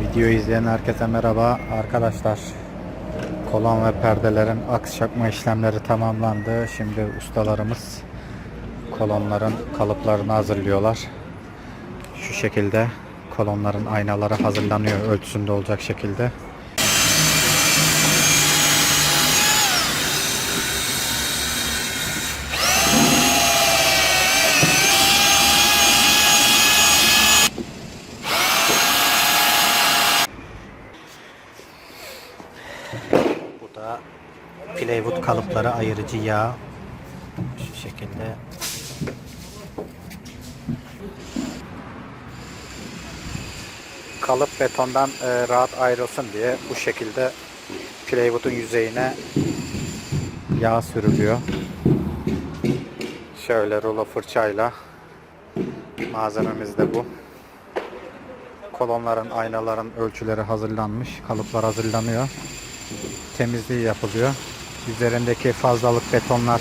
Video izleyen herkese merhaba arkadaşlar. Kolon ve perdelerin aks çakma işlemleri tamamlandı. Şimdi ustalarımız kolonların kalıplarını hazırlıyorlar. Şu şekilde kolonların aynaları hazırlanıyor ölçüsünde olacak şekilde. Bu da plywood kalıpları ayırıcı yağ. Şu şekilde. Kalıp betondan e, rahat ayrılsın diye bu şekilde plywood'un yüzeyine yağ sürülüyor. Şöyle rulo fırçayla malzememiz de bu. Kolonların, aynaların ölçüleri hazırlanmış. Kalıplar hazırlanıyor temizliği yapılıyor. Üzerindeki fazlalık betonlar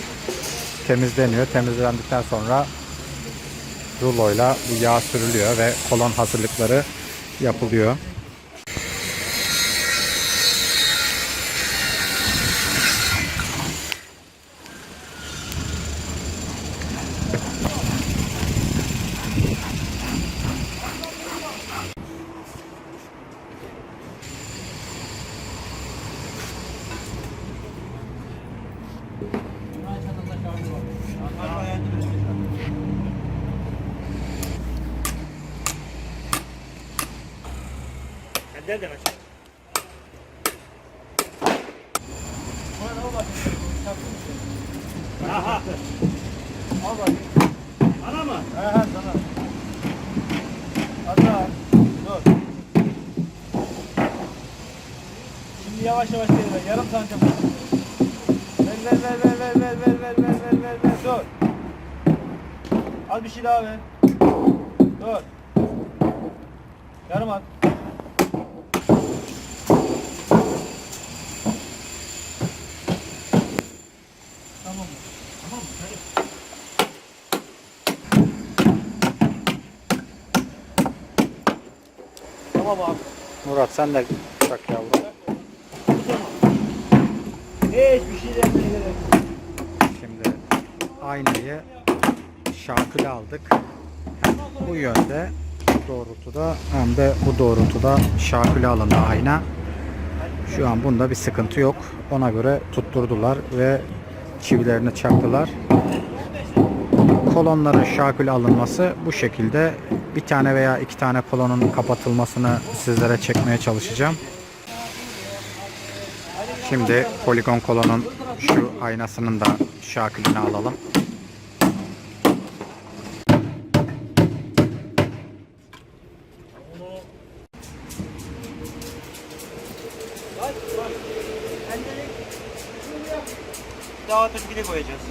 temizleniyor. Temizlendikten sonra ruloyla bu yağ sürülüyor ve kolon hazırlıkları yapılıyor. Gel de aşağı. Aha. Al bakayım. Ana mı? He he sana. Hatta dur. Şimdi yavaş yavaş ver. Yarım santim. Ver ver ver ver ver ver ver ver ver ver ver dur. Az bir şey daha ver. Dur. Yarım at. Tamam mı? Tamam mı? Hadi. Tamam abi. Murat sen de bak yavrum. Hiçbir şey demeye. Şimdi aynayı şaküle aldık. Bu yönde doğrultuda hem de bu doğrultuda şaküle alındı ayna. Şu an bunda bir sıkıntı yok. Ona göre tutturdular ve çivilerini çaktılar. Kolonların şakül alınması bu şekilde bir tane veya iki tane kolonun kapatılmasını sizlere çekmeye çalışacağım. Şimdi poligon kolonun şu aynasının da şakülünü alalım. Daha tepkili koyacağız.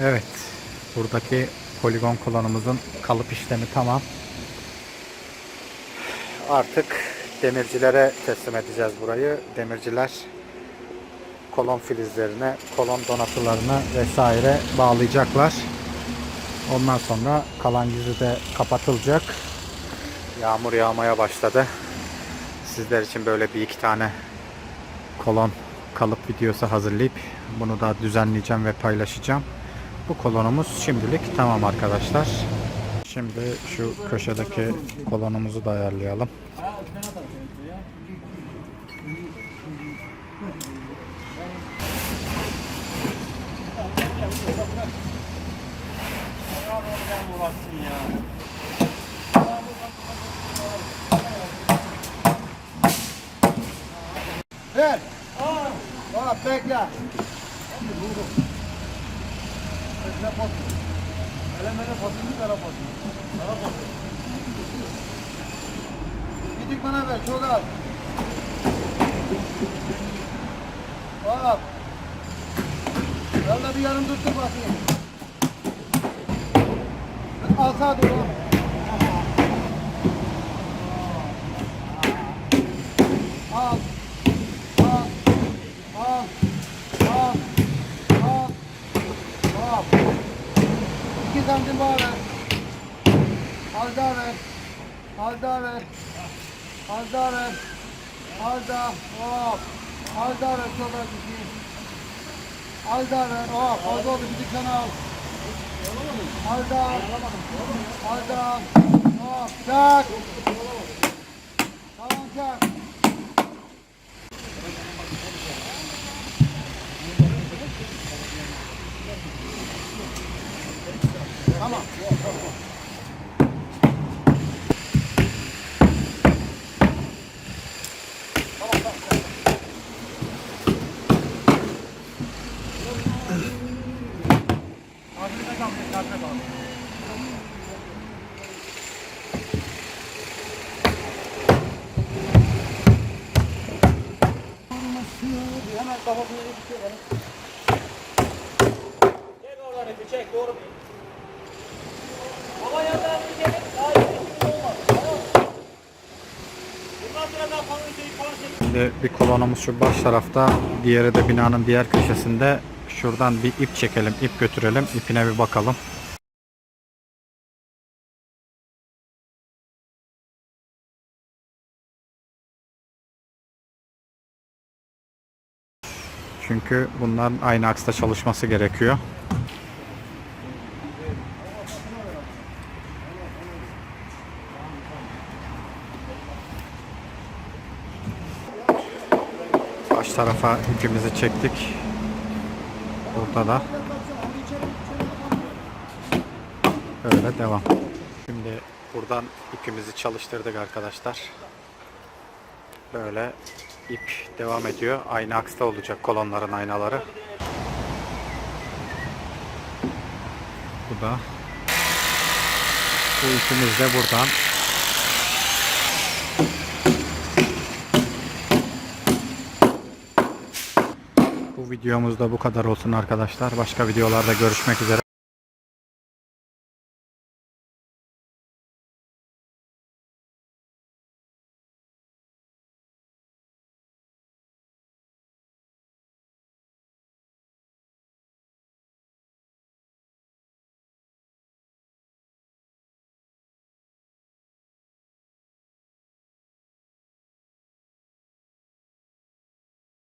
Evet. Buradaki poligon kolonumuzun kalıp işlemi tamam. Artık demircilere teslim edeceğiz burayı. Demirciler kolon filizlerine, kolon donatılarını vesaire bağlayacaklar. Ondan sonra kalan yüzü de kapatılacak. Yağmur yağmaya başladı. Sizler için böyle bir iki tane kolon kalıp videosu hazırlayıp bunu da düzenleyeceğim ve paylaşacağım. Bu kolonumuz şimdilik tamam arkadaşlar. Şimdi şu köşedeki kolonumuzu da ayarlayalım. bassın ya. Ver. Aa. Bak bekle. Bekle basın. Hele mele basın bir tara basın. Tara basın. Gidip bana ver çok az. Bak. Valla bir yarım tuttur basayım. Al sağa dur oğlum. Al. Al. Al. Al. Al. Hop. İki santim daha ver. Az daha ver. Az daha ver. Az daha ver. Az daha. Hop. Az daha ver. Çok az bir şey. Az daha ver. Hop. Az oldu. Bir dükkanı al. Az daha. Az daha. Hop. Çak. Tamam çak. Tamam. Arkada Hemen kafasına bir şey. Çek oradan ipi çek doğru bir. Şimdi bir kolonumuz şu baş tarafta, diğeri de binanın diğer köşesinde. Şuradan bir ip çekelim, ip götürelim, ipine bir bakalım. Çünkü bunların aynı aksta çalışması gerekiyor. Baş tarafa ipimizi çektik. Burada da öyle devam. Şimdi buradan ipimizi çalıştırdık arkadaşlar. Böyle ip devam ediyor. Aynı aksta olacak kolonların aynaları. Bu da bu ipimiz de buradan Bu videomuz da bu kadar olsun arkadaşlar. Başka videolarda görüşmek üzere.